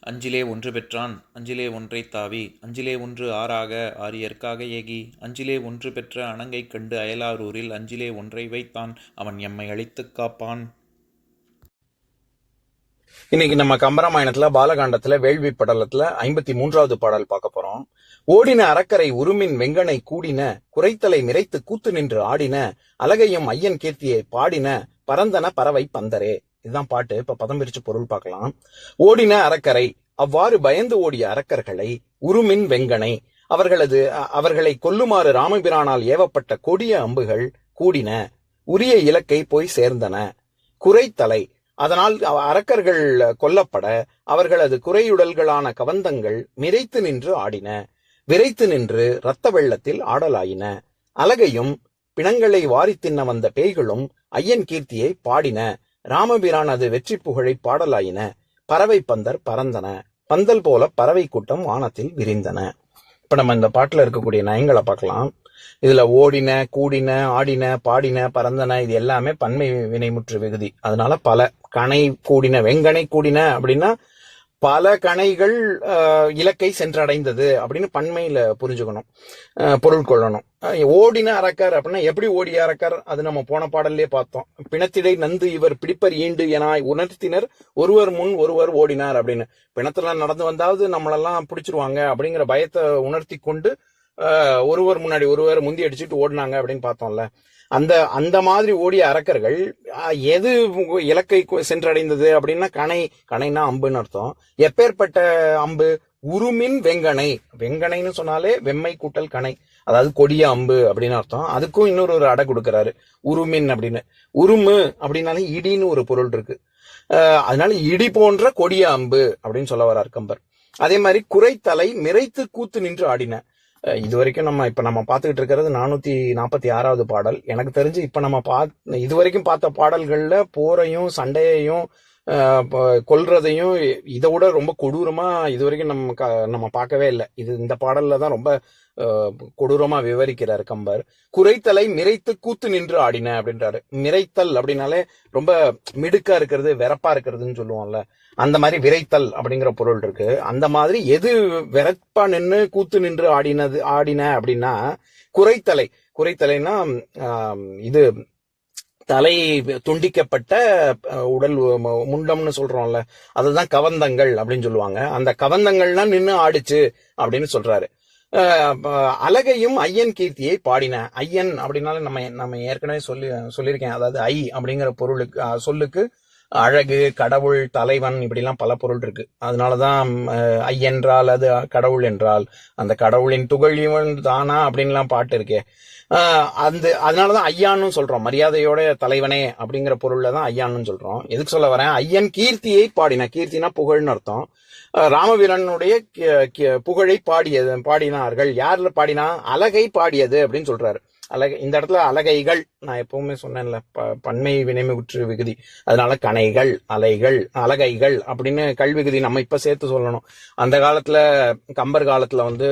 அஞ்சிலே ஒன்று பெற்றான் அஞ்சிலே ஒன்றை தாவி அஞ்சிலே ஒன்று ஆறாக ஆரியற்காக ஏகி அஞ்சிலே ஒன்று பெற்ற அணங்கை கண்டு அயலாரூரில் அஞ்சிலே ஒன்றை வைத்தான் அவன் எம்மை அழித்துக் காப்பான். இன்னைக்கு நம்ம கம்பராமாயணத்துல பாலகாண்டத்துல வேள்வி படலத்துல ஐம்பத்தி மூன்றாவது பாடல் பார்க்க போறோம். ஓடின அறக்கரை உருமின் வெங்கனை கூடின குறைத்தலை நிறைத்து கூத்து நின்று ஆடின அழகையும் ஐயன் கீர்த்தியை பாடின பரந்தன பறவை பந்தரே. இதுதான் பாட்டு. இப்ப பதம் பிரிச்சு பொருள் பார்க்கலாம். ஓடின அறக்கரை. அவ்வாறு பயந்து ஓடிய அரக்கர்களை உருமின் வெங்கனை அவர்களது அவர்களை கொல்லுமாறு ராமபிரானால் ஏவப்பட்ட கொடிய அம்புகள் கூடின உரிய இலக்கை போய் சேர்ந்தன. குறைத்தலை அதனால் அரக்கர்கள் கொல்லப்பட அவர்களது குறையுடல்களான கவந்தங்கள் மிரைத்து நின்று ஆடின விரைத்து நின்று இரத்த வெள்ளத்தில் ஆடலாயின. அலகையும் பிணங்களை வாரி தின்ன வந்த பேய்களும் ஐயன் கீர்த்தியை பாடின. ராமபிரானது வெற்றி புகழை பாடலாயின. பறவை பந்தர் பறந்தன. பந்தல் போல பறவை கூட்டம் வானத்தில் விரிந்தன. இப்ப நம்ம இந்த பாட்டுல இருக்கக்கூடிய நயங்களை பார்க்கலாம். இதுல ஓடின கூடின ஆடின பாடின பறந்தன இது எல்லாமே பன்மை வினைமுற்று விகுதி. அதனால பல கணை கூடின வெங்கனை கூடின அப்படின்னா பல கணைகள் இலக்கை சென்றடைந்தது அப்படின்னு பண்மையில புரிஞ்சுக்கணும் பொருள் கொள்ளணும். ஓடின அரக்கர் அப்படின்னா எப்படி ஓடிய அரக்கர் அது நம்ம போன பாடல்லே பார்த்தோம். பிணத்திடை நந்து இவர் பிடிப்பர் ஈண்டு என உணர்த்தினர் ஒருவர் முன் ஒருவர் ஓடினார் அப்படின்னு. பிணத்துல நடந்து வந்தாவது நம்மளெல்லாம் பிடிச்சிருவாங்க அப்படிங்கிற பயத்தை உணர்த்தி கொண்டு ஒருவர் முன்னாடி ஒருவர் முந்தி அடிச்சுட்டு ஓடினாங்க அப்படின்னு பார்த்தோம்ல. அந்த அந்த மாதிரி ஓடிய அரக்கர்கள் எது இலக்கை சென்றடைந்தது அப்படின்னா கணை கணைனா அம்புன்னு அர்த்தம். எப்பேற்பட்ட அம்பு? உருமின் வெங்கனை. வெங்கனைன்னு சொன்னாலே வெம்மை கூட்டல் கணை அதாவது கொடிய அம்பு அப்படின்னு அர்த்தம். அதுக்கும் இன்னொரு ஒரு அடை கொடுக்கறாரு. உருமின் அப்படின்னு. உருமு அப்படின்னாலே இடின்னு ஒரு பொருள் இருக்கு. அதனால இடி போன்ற கொடிய அம்பு அப்படின்னு சொல்ல வர்றார் கம்பர். அதே மாதிரி குறைத்தலை மிரைத்து கூத்து நின்று ஆடின. இது வரைக்கும் நம்ம இப்ப நம்ம பார்த்துக்கிட்டு இருக்கிறது நானூற்றி நாற்பத்தி ஆறாவது பாடல். எனக்கு தெரிஞ்சு இப்போ நம்ம பா இது வரைக்கும் பார்த்த பாடல்களில் போரையும் சண்டையையும் கொல்றதையும் இதை விட ரொம்ப கொடூரமா இது வரைக்கும் நம்ம க- நம்ம பார்க்கவே இல்லை. இது இந்த பாடல்ல தான் ரொம்ப கொடூரமாக கொடூரமா விவரிக்கிறார் கம்பர். குறைத்தலை மிரைத்து கூத்து நின்று ஆடின அப்படின்றாரு. மிரைத்தல் அப்படின்னாலே ரொம்ப மிடுக்கா இருக்கிறது வெறப்பா இருக்கிறதுன்னு சொல்லுவோம்ல. அந்த மாதிரி விரைத்தல் அப்படிங்கிற பொருள் இருக்கு. அந்த மாதிரி எது வெறப்பா நின்று கூத்து நின்று ஆடினது ஆடின அப்படின்னா குறைத்தலை குறைத்தலைன்னா இது தலை துண்டிக்கப்பட்ட உடல் முண்டம்னு சொல்றோம்ல அதுதான் கவந்தங்கள் அப்படின்னு சொல்லுவாங்க. அந்த கவந்தங்கள்லாம் நின்று ஆடிச்சு அப்படின்னு சொல்றாரு. அழகையும் ஐயன் கீர்த்தியை பாடின ஐயன் அப்படின்னால நம்ம நம்ம ஏற்கனவே சொல்லி சொல்லியிருக்கேன். அதாவது ஐ அப்படிங்கிற பொருளுக்கு சொல்லுக்கு அழகு கடவுள் தலைவன் இப்படிலாம் பல பொருள் இருக்கு. அதனாலதான் அஹ், ஐ என்றால் அது கடவுள் என்றால் அந்த கடவுளின் துகள் இவன் தானா அப்படின்லாம் பாட்டு இருக்கே. அந்த அதனாலதான் ஐயான்னு சொல்றோம். மரியாதையோட தலைவனே அப்படிங்கிற பொருள்ல தான் ஐயான்னு சொல்றோம். எதுக்கு சொல்ல வரேன்? ஐயன் கீர்த்தியை பாடின கீர்த்தினா புகழ்னு அர்த்தம். ராமவீரனுடைய புகழை பாடியது பாடினார்கள். யார்ல பாடினா? அழகை பாடியது அப்படின்னு சொல்றாரு. அழகை இந்த இடத்துல அழகைகள் நான் எப்பவுமே சொன்னேன்ல ப- பன்மை வினைமுற்று விகுதி. அதனால கணைகள் அலைகள் அழகைகள் அப்படின்னு கல்விகுதி நம்ம இப்ப சேர்த்து சொல்லணும். அந்த காலத்துல கம்பர் காலத்துல வந்து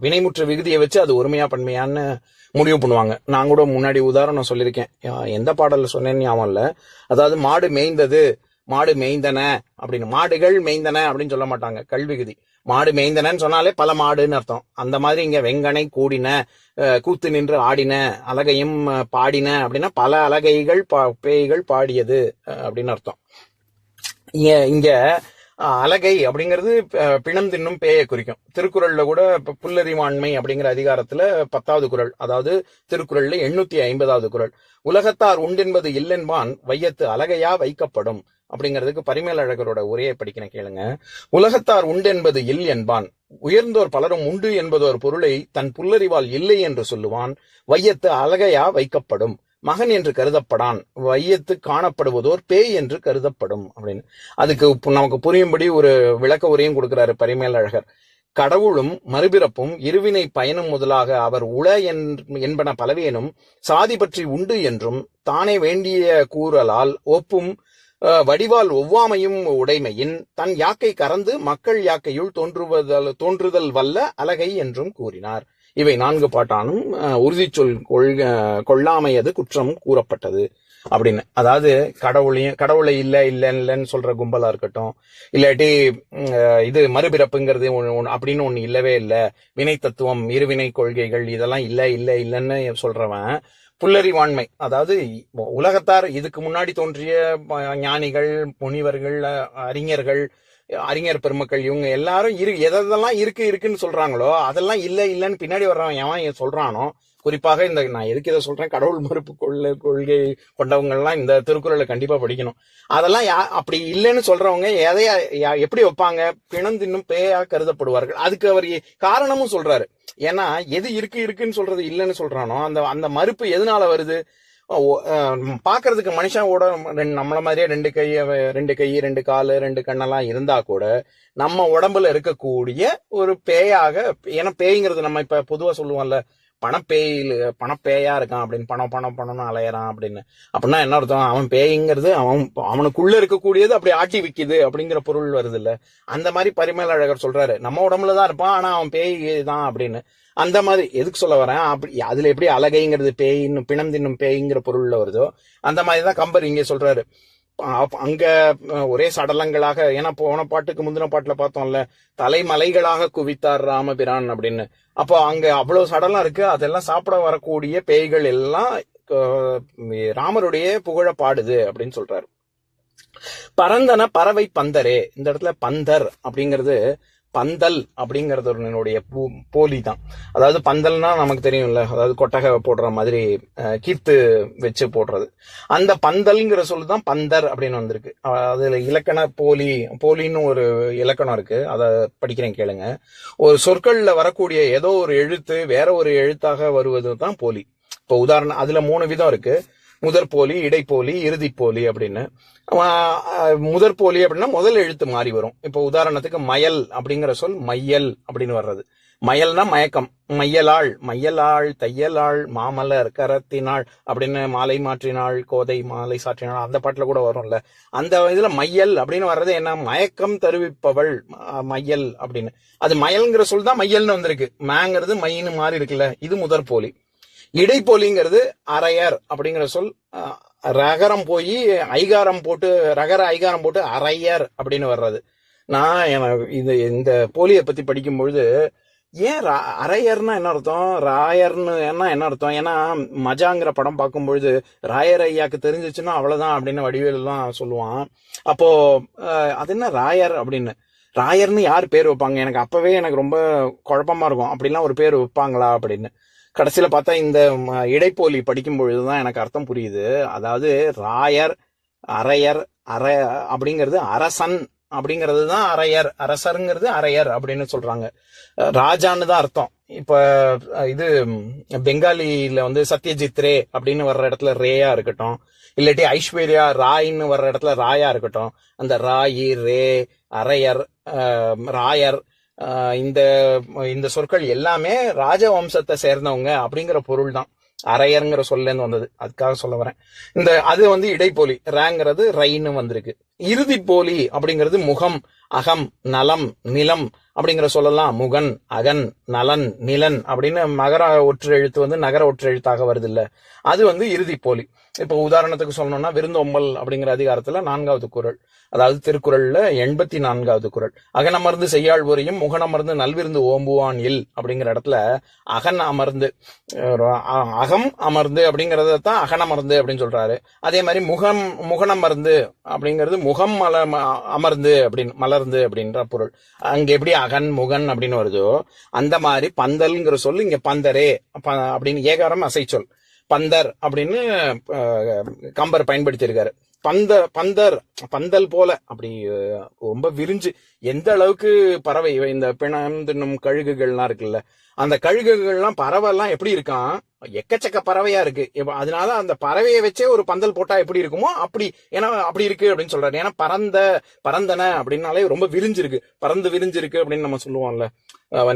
வினைமுற்று விகுதியை வச்சு அது ஒருமையா பன்மையான்னு முடிவு பண்ணுவாங்க. நான் கூட முன்னாடி உதாரணம் சொல்லியிருக்கேன். எந்த பாடல்ல சொன்னேன்னு ஞாபகம் இல்லை. அதாவது மாடு மேய்ந்தது மாடு மேய்ந்தன அப்படின்னு. மாடுகள் மேய்ந்தன அப்படின்னு சொல்ல மாட்டாங்க. கல்விகுதி. மாடு மேய்ந்தனன்னு சொன்னாலே பல மாடுன்னு அர்த்தம். அந்த மாதிரி இங்க வெங்கனை கூடின அஹ், கூத்து நின்று ஆடின அலகையும் பாடின அப்படின்னா பல அலகைகள் பா- பேய்கள் பாடியது அப்படின்னு அர்த்தம். இங்க- இங்க அஹ், அலகை அப்படிங்கிறது பிணம் தின்னும் பேயை குறிக்கும். திருக்குறள்ல கூட இப்ப புல்லறிவாண்மை அப்படிங்கிற அதிகாரத்துல பத்தாவது குறள் அதாவது திருக்குறள்ல எண்ணூத்தி ஐம்பதாவது குறள். உலகத்தார் உண்டென்பது இல்லென்பான் வையத்து அலகையா வைக்கப்படும். அப்படிங்கிறதுக்கு பரிமேலழகரோட உரையை படிக்கிறேன் கேளுங்க. உலகத்தார் உண்டு என்பது இல் என்பான். உயர்ந்தோர் பலரும் உண்டு என்பதோர் பொருளை தன் புல்லறிவால் இல்லை என்று சொல்லுவான். வையத்து அழகையா வைக்கப்படும். மகன் என்று கருதப்படான். வையத்து காணப்படுவதோர் பேய் என்று கருதப்படும். அப்படின்னு. அதுக்கு நமக்கு புரியும்படி ஒரு விளக்க உரையும் கொடுக்கிறாரு பரிமேல் அழகர் கடவுளும் மறுபிறப்பும் இருவினை பயனும் முதலாக அவர் உள என்- என்பன பலவேனும் சாதி பற்றி உண்டு என்றும் தானே வேண்டிய கூறலால் ஒப்பும் வடிவால் ஒவ்வாமையும் உடைமையின் தன் யாக்கை கறந்து மக்கள் யாக்கையுள் தோன்றுவதல் தோன்றுதல் வல்ல அலகை என்றும் கூறினார். இவை நான்கு பாட்டானும் உறுதி சொல் கொள்க கொள்ளாமையது குற்றம் கூறப்பட்டது. அப்படின்னு அதாவது கடவுளையும் கடவுளை இல்ல இல்ல இல்லைன்னு சொல்ற கும்பலா இருக்கட்டும் இல்லாட்டி இது மறுபிறப்புங்கிறது அப்படின்னு ஒண்ணு இல்லவே இல்ல. வினை தத்துவம் இருவினை கொள்கைகள் இதெல்லாம் இல்ல இல்ல இல்லைன்னு சொல்றவன் புல்லறிவாண்மை. அதாவது உலகத்தார் இதுக்கு முன்னாடி தோன்றிய ஞானிகள் முனிவர்கள் அறிஞர்கள் அறிஞர் பெருமக்கள் இவங்க எல்லாரும் இரு எதெல்லாம் இருக்கு இருக்குன்னு சொல்றாங்களோ அதெல்லாம் இல்ல இல்லன்னு பின்னாடி வர்றவன் எவன் சொல்றானோ குறிப்பாக இந்த நான் எதுக்கு இதை சொல்றேன் கடவுள் மறுப்பு கொள்கை கொள்கை கொண்டவங்க எல்லாம் இந்த திருக்குறளை கண்டிப்பா படிக்கணும். அதெல்லாம் யா அப்படி இல்லைன்னு சொல்றவங்க எதையா யா- எப்படி வைப்பாங்க? பிணந்தின்னும் பேயா கருதப்படுவார்கள். அதுக்கு அவர் காரணமும் சொல்றாரு. ஏன்னா எது இருக்கு இருக்குன்னு சொல்றது இல்லைன்னு சொல்றானோ அந்த அந்த மறுப்பு எதனால வருது? ஓ- மனுஷன் பாக்குறதுக்கு மனுஷனோட ரெண்டு- நம்மள மாதிரியே ரெண்டு கை ரெண்டு கை ரெண்டு காலு ரெண்டு கண்ணெல்லாம் இருந்தா கூட நம்ம உடம்புல இருக்கக்கூடிய ஒரு பேயாக ஏன்னா பேய்ங்கிறது நம்ம இப்ப பொதுவா சொல்லுவோம்ல பணப்பேயில் பணப்பேயா இருக்கான் அப்படின்னு பணம் பணம் பணம்னு அலையறான் அப்படின்னு. அப்படின்னா என்ன அர்த்தம்? அவன் பேய்ங்கிறது அவன் அவனுக்குள்ள இருக்கக்கூடியது அப்படி ஆட்டி விக்குது அப்படிங்கிற பொருள் வருது இல்ல அந்த மாதிரி பரிமேலழகர் சொல்றாரு. நம்ம உடம்புல தான் இருப்பான் ஆனா அவன் பேய் தான் அப்படின்னு. அந்த மாதிரி எதுக்கு சொல்ல வரேன்? அப்படி அதுல எப்படி அழகைங்கிறது பேயின்னு பிணம் தின்னும் பேய்ங்கிற பொருள்ல வருதோ அந்த மாதிரி தான் கம்பர் இங்கே சொல்றாரு. அங்க ஒரே சடலங்களாக ஏன்னா போன பாட்டுக்கு முந்தின பாட்டுல பார்த்தோம்ல தலைமலைகளாக குவித்தார் ராமபிரான் அப்படின்னு. அப்போ அங்க அவ்வளவு சடலம் இருக்கு அதெல்லாம் சாப்பிட வரக்கூடிய பேய்கள் எல்லாம் ராமருடைய புகழ பாடுது அப்படின்னு சொல்றாரு. பரந்தன பறவை பந்தரே இந்த இடத்துல பந்தர் அப்படிங்கிறது பந்தல் அப்படிங்கிறது என்னுடைய பூ- போலி தான் அதாவது பந்தல்னா நமக்கு தெரியும்ல அதாவது கொட்டகை போடுற மாதிரி அஹ், கீத்து வச்சு போடுறது. அந்த பந்தல்ங்கிற சொல்லு தான் பந்தர் அப்படின்னு வந்திருக்கு. அதில் அதுல இலக்கண போலி போலின்னு ஒரு இலக்கணம் இருக்கு. அதை படிக்கிறேன் கேளுங்க. ஒரு சொற்களில் வரக்கூடிய ஏதோ ஒரு எழுத்து வேற ஒரு எழுத்தாக வருவது தான் போலி. இப்போ உதாரணம் அதுல மூணு விதம் இருக்கு. முதற் போலி இடைப்போலி இறுதிப் போலி அப்படின்னு. முதற் போலி அப்படின்னா முதல் எழுத்து மாறி வரும். இப்போ உதாரணத்துக்கு மயல் அப்படிங்கிற சொல் மையல் அப்படின்னு வர்றது. மயல்னா மயக்கம். மையலாள் மையலாள் தையலாள் மாமலர் கரத்தினாள் அப்படின்னு மாலை மாற்றினாள் கோதை மாலை சாற்றினாள் அந்த பாட்டுல கூட வரும்ல. அந்த இதுல மையல் அப்படின்னு வர்றது என்ன? மயக்கம் தருவிப்பவள் மையல் அப்படின்னு. அது மயல்ங்கிற சொல் தான் மையல்னு வந்திருக்கு. மேங்கிறது மைன்னு மாறி இருக்குல்ல. இது முதற் போலி. இடைப்போலிங்கிறது அரையர் அப்படிங்கிற சொல் ரகரம் போய் ஐகாரம் போட்டு ரகர ஐகாரம் போட்டு அரையர் அப்படின்னு வர்றது. நான் எனக்கு இது இந்த போலியை பத்தி படிக்கும் பொழுது ஏன் ரா- அரையர்னா என்ன அர்த்தம்? ராயர்னு என்ன என்ன அர்த்தம்? ஏன்னா மஜாங்கிற படம் பார்க்கும் பொழுது ராயர் ஐயாக்கு தெரிஞ்சிச்சுன்னா அவ்வளவுதான் அப்படின்னு வடிவேலாம் சொல்லுவான். அப்போ அது என்ன ராயர் அப்படின்னு? ராயர்னு யார் பேர் வைப்பாங்க? எனக்கு அப்பவே எனக்கு ரொம்ப குழப்பமா இருக்கும். அப்படிலாம் ஒரு பேர் வைப்பாங்களா அப்படின்னு. கடைசியில் பார்த்தா இந்த ம, இடைப்போலி படிக்கும் பொழுதுதான் எனக்கு அர்த்தம் புரியுது. அதாவது ராயர் அரையர் அர அப்படிங்கிறது அரசன் அப்படிங்கிறது தான் அரையர். அரசருங்கிறது அரையர் அப்படின்னு சொல்றாங்க. ராஜான்னு தான் அர்த்தம். இப்ப இது பெங்காலியில வந்து சத்யஜித் ரே அப்படின்னு வர்ற இடத்துல ரேயா இருக்கட்டும். இல்லாட்டி ஐஸ்வர்யா ராயின்னு வர்ற இடத்துல ராயா இருக்கட்டும். அந்த ராயி ரே அரையர் ராயர் இந்த இந்த சொற்கள் எல்லாமே ராஜவம்சத்தை சேர்ந்தவங்க அப்படிங்கிற பொருள் தான் அரையருங்கிற சொல்லேருந்து வந்தது. அதுக்காக சொல்ல வரேன். இந்த அது வந்து இடைப்போலி. ரேங்கிறது ரைன்னு வந்திருக்கு. இறுதி போலி அப்படிங்கிறது முகம் அகம் நலம் நிலம் அப்படிங்கிற சொல்லலாம். முகன் அகன் நலன் நிலன் அப்படின்னு மகர ஒற்று எழுத்து வந்து நகர ஒற்று எழுத்தாக வருது இல்ல அது வந்து இறுதி போலி. இப்போ உதாரணத்துக்கு சொல்லணும்னா விருந்தொம்பல் அப்படிங்கிற அதிகாரத்துல நான்காவது குரல். அதாவது திருக்குறள்ல எண்பத்தி நான்காவது குறள் அகனமர்ந்து செய்யாள் உரையும் முகனமர்ந்து நல்விருந்து ஓம்புவான் இல் அப்படிங்கிற இடத்துல அகன் அமர்ந்து அ- அகம் அமர்ந்து அப்படிங்கறத தான் அகனமர்ந்து அப்படின்னு சொல்றாரு. அதே மாதிரி முகம் முகனமர்ந்து அப்படிங்கிறது முகம் மல அமர்ந்து அப்படின்னு மலர் மலர்ந்து அப்படின்ற பொருள். அங்க எப்படி அகன் முகன் அப்படின்னு வருதோ அந்த மாதிரி பந்தல்ங்கிற சொல் இங்க பந்தரே அப்படின்னு ஏகாரம் அசை சொல் பந்தர் அப்படின்னு கம்பர் பயன்படுத்தியிருக்காரு. பந்த பந்தர் பந்தல் போல. அப்படி ரொம்ப விரிஞ்சு எந்த அளவுக்கு பறவை இவை இந்த பிணம் தின்னும் கழுகுகள்லாம் இருக்குல்ல அந்த கழுகுகள்லாம் பறவைலாம் எப்படி இருக்கான்? எக்கச்சக்க பறவையா இருக்கு. அதனால அந்த பறவையை வச்சே ஒரு பந்தல் போட்டா எப்படி இருக்குமோ அப்படி ஏன்னா அப்படி இருக்கு அப்படின்னு சொல்றாரு. ஏன்னா பறந்த பறந்தன அப்படின்னாலே ரொம்ப விரிஞ்சிருக்கு. பறந்து விரிஞ்சிருக்கு அப்படின்னு நம்ம சொல்லுவோம்ல.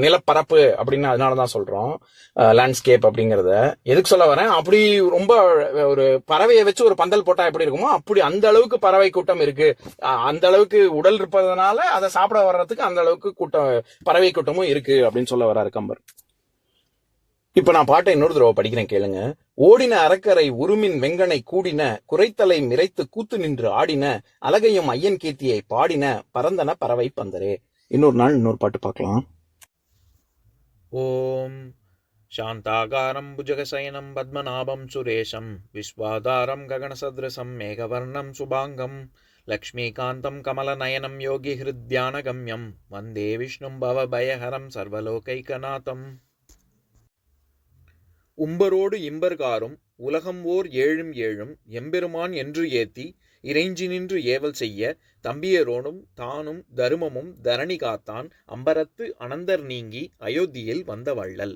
நிலப்பரப்பு அப்படின்னு அதனாலதான் சொல்றோம். லேண்ட்ஸ்கேப் அப்படிங்கறத. எதுக்கு சொல்ல வரேன்? அப்படி ரொம்ப ஒரு பறவையை வச்சு ஒரு பந்தல் போட்டா எப்படி இருக்குமோ அப்படி அந்த அளவுக்கு பறவை கூட்டம் இருக்கு. அந்த அளவுக்கு உடல் இருப்பதனால அதை சாப்பிட வர்றதுக்கு அந்த அளவுக்கு கூட்டம் பறவை கூட்டமும் இருக்கு அப்படின்னு சொல்ல வர்றாரு கம்பர். இப்ப நான் பாட்டை இன்னொரு தடவை படிக்கிறேன் கேளுங்க. ஓடின அறக்கரை உருமின் வெங்கனை கூடின குறைத்தலை மிரைத்து கூத்து நின்று ஆடின அழகையும் ஐயன் கீர்த்தியை பாடின பரந்தன பறவை பந்தரே. இன்னொரு நாள் இன்னொரு பாட்டு பார்க்கலாம். ஓம் शान्ताकारं भुजगशयनं पद्मनाभं सुरेशं विश्वाधारं गगनसदृशं मेघवर्णं शुभाङ्गं लक्ष्मीकान्तं कमलनयनं योगिहृद्यानगम्यं वन्दे विष्णुं भवभयहरं सर्वलोकैकनाथम् உம்பரோடு இம்பர்காரும் உலகம் ஓர் ஏழும் ஏழும் எம்பெருமான் என்று ஏத்தி இறைஞ்சி நின்று ஏவல் செய்ய தம்பியரோடும் தானும் தருமமும் தரணி காத்தான் அம்பரத்து அனந்தர் நீங்கி அயோத்தியில் வந்த வள்ளல்